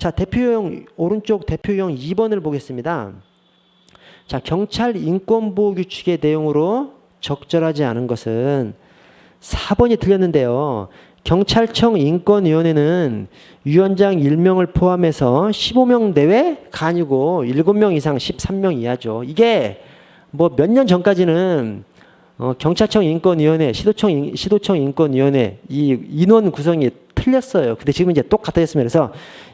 자, 대표용 오른쪽 대표용 2번을 보겠습니다. 자, 경찰 인권보호 규칙의 내용으로 적절하지 않은 것은 4번이 틀렸는데요. 경찰청 인권위원회는 위원장 1명을 포함해서 15명 내외가 아니고 7명 이상 13명 이하죠. 이게 뭐 몇 년 전까지는 어, 경찰청 인권위원회, 시도청 인- 시도청 인권위원회 이 인원 구성이 틀렸어요. 근데 지금 이제 똑같아졌습니다. 그래서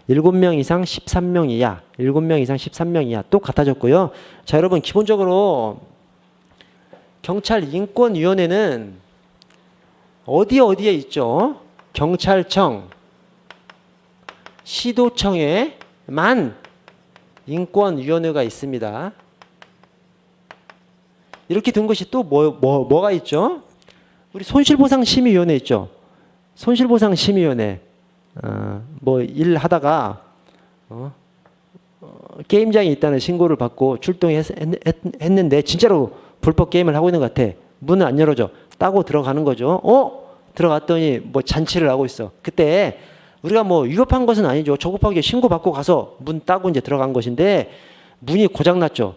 7명 이상 13명 이하, 7명 이상 13명 이하 똑같아졌고요. 자, 여러분 기본적으로 경찰 인권위원회는 어디 어디에 있죠? 경찰청, 시도청에만 인권위원회가 있습니다. 이렇게 둔 것이 또 뭐, 뭐, 뭐가 있죠? 우리 손실보상심의위원회 있죠? 손실보상 심의위원회. 어, 뭐 일 하다가 어, 어, 게임장에 있다는 신고를 받고 출동했는데 진짜로 불법 게임을 하고 있는 것 같아. 문을 안 열어줘. 따고 들어가는 거죠. 어? 들어갔더니 뭐 잔치를 하고 있어. 그때 우리가 뭐 위협한 것은 아니죠. 조급하게 신고 받고 가서 문 따고 이제 들어간 것인데 문이 고장 났죠.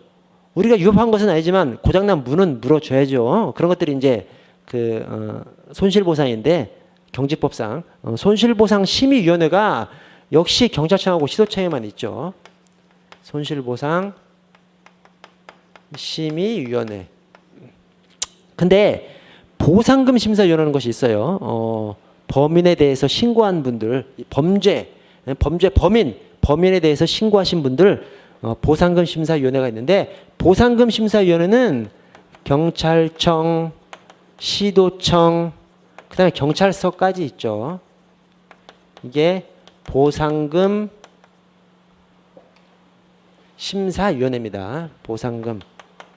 우리가 위협한 것은 아니지만 고장난 문은 물어줘야죠. 그런 것들이 이제 그 어, 손실 보상인데 경제법상 어, 손실보상 심의위원회가 역시 경찰청하고 시도청에만 있죠. 손실보상 심의위원회. 근데 보상금 심사위원회라는 것이 있어요. 어, 범인에 대해서 신고한 분들, 이 범죄, 범죄 범인, 범인에 대해서 신고하신 분들 어, 보상금 심사위원회가 있는데 보상금 심사위원회는 경찰청, 시도청, 그 다음에 경찰서까지 있죠. 이게 보상금 심사위원회입니다. 보상금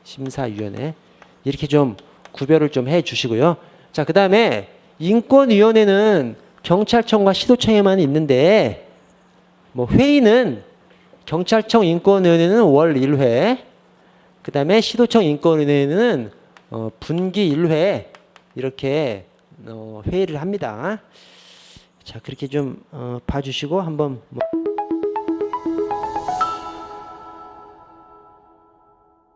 심사위원회 이렇게 좀 구별을 좀 해 주시고요. 자, 그 다음에 인권위원회는 경찰청과 시도청에만 있는데 뭐 회의는 경찰청 인권위원회는 월 1회, 그 다음에 시도청 인권위원회는 어, 분기 1회 이렇게 어, 회의를 합니다. 자, 그렇게 좀 어, 봐주시고 한번 뭐